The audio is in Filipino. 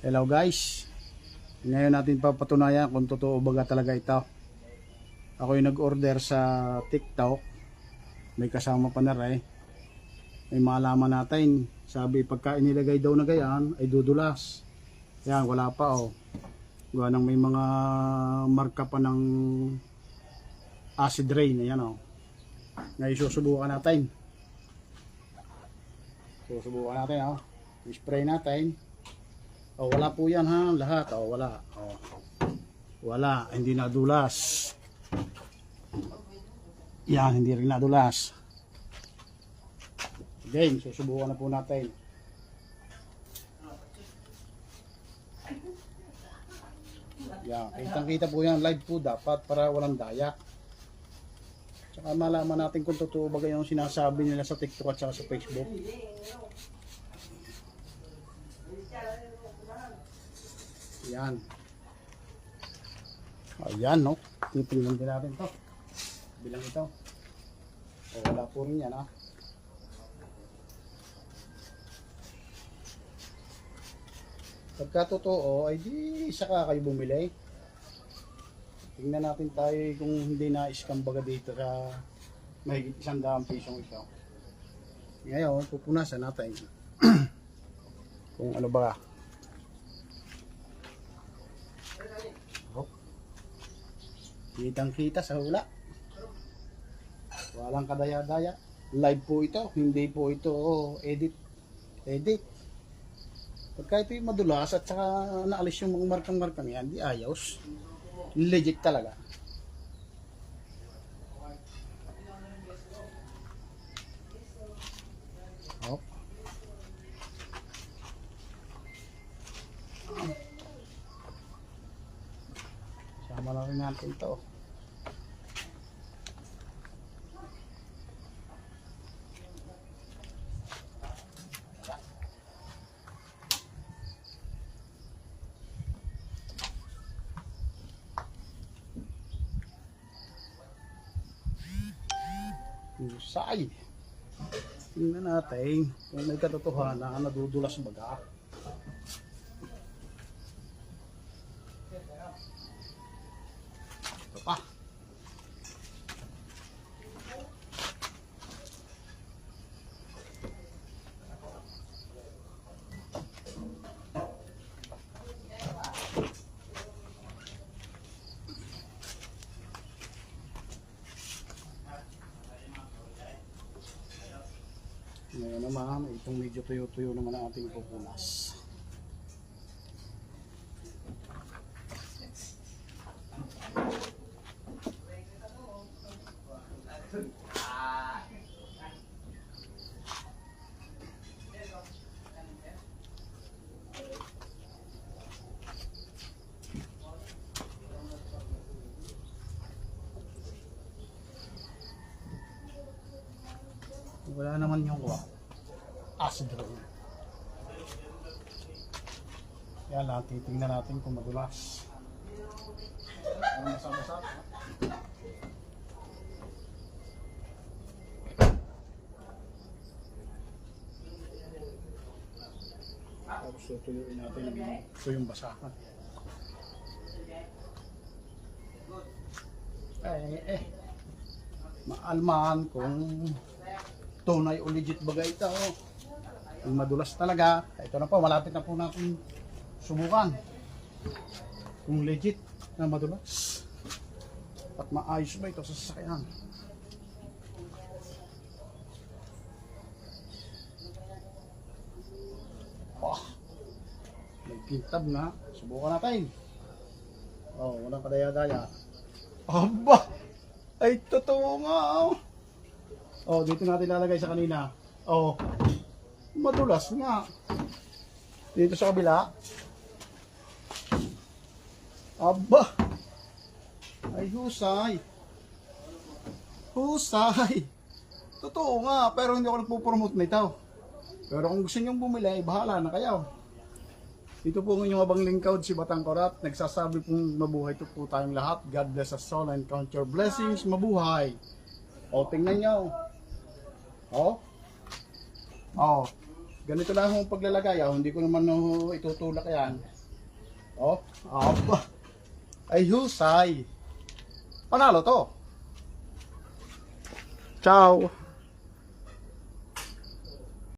Hello guys. Ngayon natin papatunayan kung totoo baga talaga ito. Ako yung nag-order sa TikTok. May kasama pa na rin. May malaman natin. Sabi pagka inilagay daw na gayan ay dudulas. Yan, wala pa oh. Gawa ng may mga marka pa ng acid rain. Ayan oh. Ngayon susubukan natin. Susubukan natin oh. I-spray natin. Oh, wala po yan ha, lahat. Oh, wala. Oh. Wala, hindi nadulas. Yan, hindi rin nadulas. Game, susubukan na po natin. Yan, kitang kita po yan, live po dapat para walang daya. Tsaka malaman natin kung totoo ba yung sinasabi nila sa TikTok at sa Facebook. Yan. Ayan, no? Titingnan din natin to. Bilang ito. O, wala po rin yan, ha? Pagka totoo, ay di saka kayo bumili. Tingnan natin tayo kung hindi na-scam dito sa may isang daang pisong ito. Ngayon, pupunasan natin kung ano ba Kitang kita sa hula. Walang kadaya-daya. Live po ito. Hindi po ito edit. Edit. Pagka ito madulas at saka naalis yung mga markang-markang yan, di ayos. Legit talaga. Oh. Sama na rin natin to. Husay. Tingnan natin kung may katotohanan na nadudulas baga. Ito pa. Ngayon naman, itong medyo tuyo-tuyo naman ang ating pupunas. Wala naman yung wa. Acid rain. Yan lang, titingnan natin kung madulas. Ano basa-basa? Tapos tutuyuin natin yung ito yung basahan. Eh, eh. Maalman kung tunay o legit baga ito. Yung madulas talaga. Ito na po, malapit na po natin subukan. Kung legit na madulas. At maayos ba ito sa sasakyan. Oh, may kintab na. Subukan natin. Oh, walang kadaya-daya. Aba! Ay, totoo nga. Oh. Oh, dito natin lalagay sa kanina. Oh. Madulas nga. Dito sa kabila. Aba. Ay husay. Husay. Totoo nga, pero hindi ako nagpo-promote nito. Pero kung gusto niyong bumili, bahala na kayo. Ito po ang inyong abang lingkod, si Batang Korat. Nagsasabi pong mabuhay ito po tayong lahat. God bless us all and count your blessings. Mabuhay. O, tingnan nyo. Oh. Oh. Ganito lang ang paglalagay. Oh. Hindi ko naman oh, itutulak yan. Oh, aba. Ay husay. Panalo to. Ciao.